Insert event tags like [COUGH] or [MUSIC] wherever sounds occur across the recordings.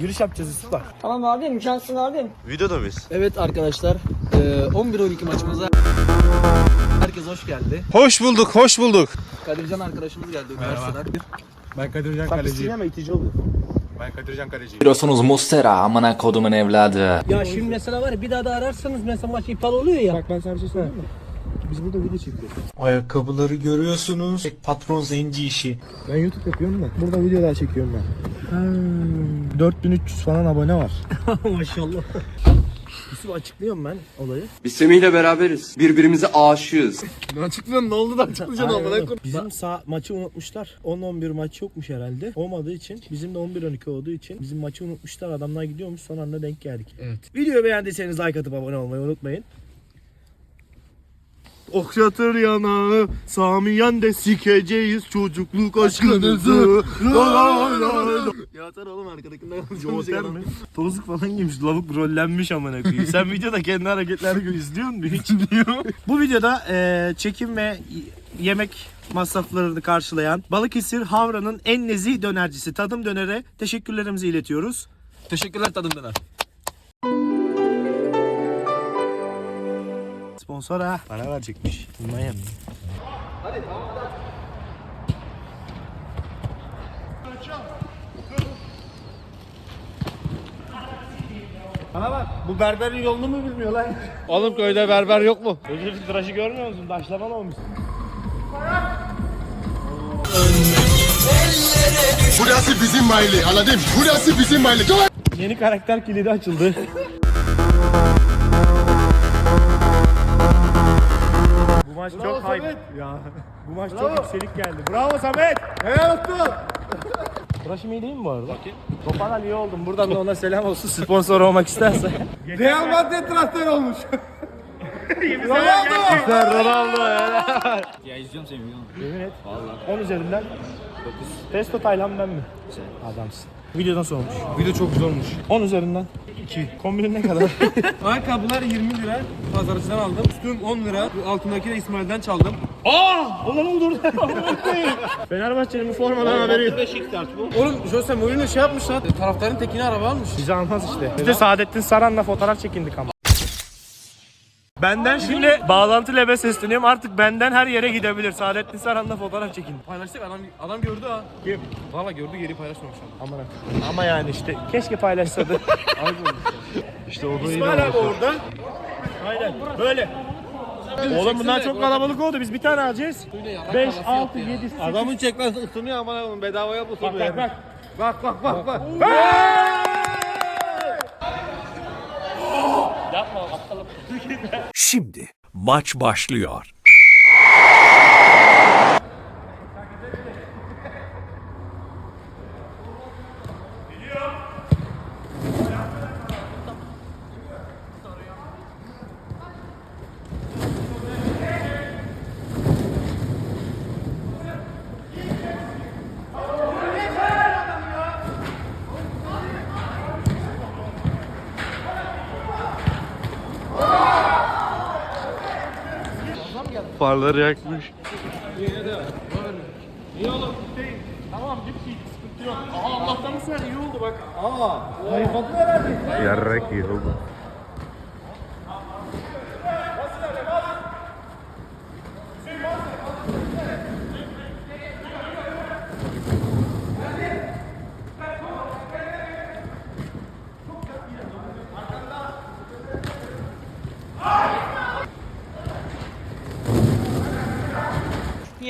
Giriş yapacağız Yusuf var. Tamam abim imkansın abim. Videoda mıyız? Evet arkadaşlar, e, 11-12 maçımıza herkes hoş geldi. Hoş bulduk, hoş bulduk. Kadircan arkadaşımız geldi üniversiteden. Ben Kadircan Kaleciyim. ama itici oluyor. Ben Kadircan Kaleciyim. Biliyorsunuz Mustera amına kodumun evladı. Ya şimdi mesela var ya bir daha da ararsanız mesela maç iptal oluyor ya. Bak ben sana bir şey söyleyeyim mi? Biz burada video çekiyoruz. Ayakkabıları görüyorsunuz. Patron zenci işi. Ben YouTube yapıyorum da. Burada videolar çekiyorum ben. 4300 falan abone var. [LAUGHS] Maşallah. Yusuf açıklıyorum ben olayı. Biz Semih'le beraberiz. Birbirimize aşığız. [LAUGHS] Ne açıklıyorsun? Ne oldu da açıklayacaksın oğlum. koyayım? Bizim sağ maçı unutmuşlar. 10-11 maç yokmuş herhalde. Olmadığı için bizim de 11-12 olduğu için bizim maçı unutmuşlar. Adamlar gidiyormuş son anda denk geldik. Evet. Videoyu beğendiyseniz like atıp abone olmayı unutmayın. Okşatır yanağı Samiyen de sikeceğiz çocukluk aşkınızı Yatar oğlum arkadakinden Yoter mi? Tozluk falan giymiş lavuk rollenmiş amına koyayım Sen videoda kendi hareketlerini izliyor musun? Hiç Bu videoda eee, çekim ve yemek masraflarını karşılayan Balıkesir Havra'nın en nezih dönercisi Tadım Döner'e teşekkürlerimizi iletiyoruz. Teşekkürler tadım döner. Sponsor ha. Para verecekmiş. Bilmem. Bana bak bu berberin yolunu mu bilmiyor lan? Oğlum köyde berber yok mu? Çocuğun tıraşı görmüyor musun? Daşlaman olmuş. Burası bizim mahalle anladın? Burası bizim mahalle. Yeni karakter kilidi açıldı. [LAUGHS] hype. Ya. [LAUGHS] Bu maç çok yükselik geldi. Bravo Samet. Helal olsun. Tıraşım iyi değil mi bu arada? Toparlan iyi oldum. Buradan da [LAUGHS] ona selam olsun sponsor olmak isterse. [LAUGHS] Real Madrid transfer olmuş. Ronaldo. Ronaldo ya. Ya izliyorum seni biliyorum. Yemin et. Vallahi. 10 üzerinden 9. Testo Taylan ben mi? Adamsın. Video nasıl olmuş? Video çok güzel olmuş. 10 üzerinden 2. Kombinin ne kadar? [LAUGHS] Ayakkabılar 20 lira. Pazarcıdan aldım. Üstüm 10 lira. Bu altındaki de İsmail'den çaldım. [LAUGHS] Oğlum dur. Fenerbahçe'nin bu formadan haberi yok. Oğlum Jose Mourinho şey yapmış lan. Taraftarın tekini araba almış. Bizi almaz işte. Biz de Saadettin Saran'la fotoğraf çekindik ama. Benden şimdi bağlantı lebe sesleniyorum. Artık benden her yere gidebilir. Saadettin Saran'la fotoğraf çekin. Paylaştık adam adam gördü ha. Kim? Valla gördü geri paylaşmamış adam. Aman Ama yani işte keşke paylaşsadı. [LAUGHS] İşte o İsmail abi orada. Aynen böyle. Oğlum bunlar çok kalabalık oldu. Biz bir tane alacağız. 5, 6, 7, 8. Adamın çekmez ısınıyor oğlum bedavaya bu Bak bak bak. Bak bak bak bak. Şimdi maç başlıyor. Farları yakmış. Tamam bitti. Sıkıntı yok. Aa Allah'tan mı sen iyi oldu bak. Yarrak yıldı.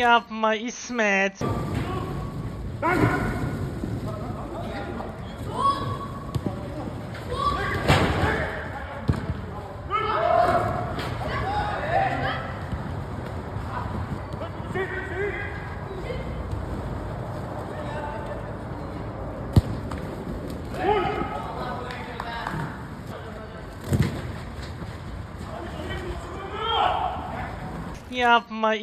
Yapma İsmet. Yapma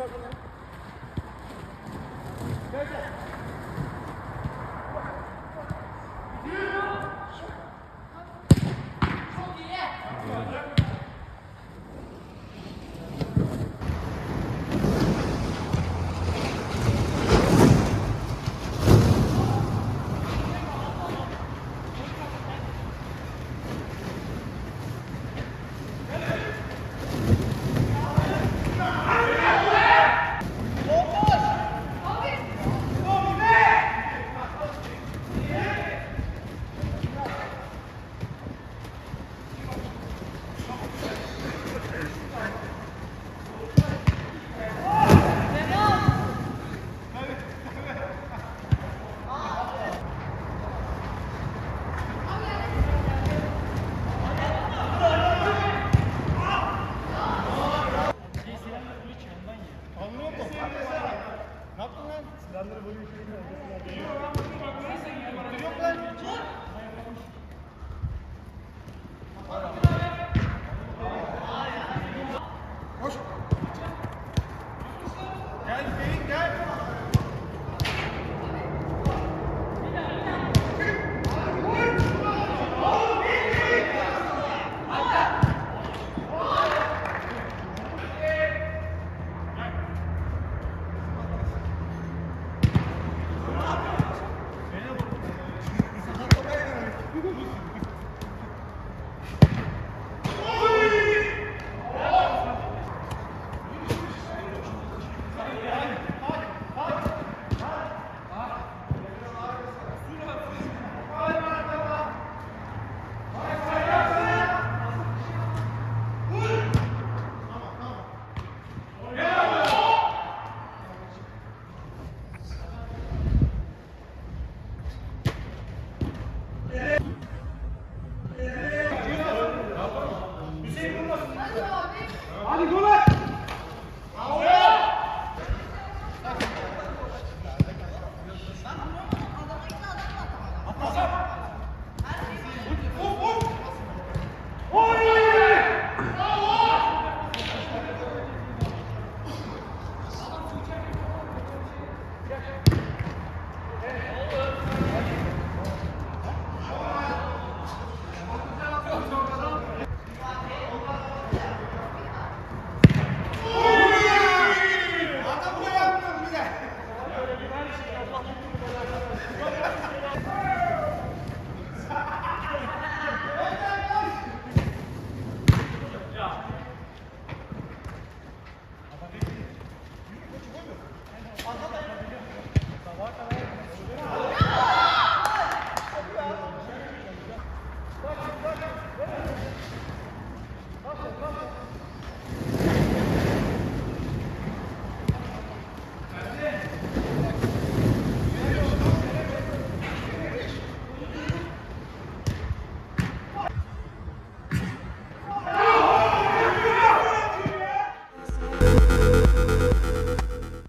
Gracias.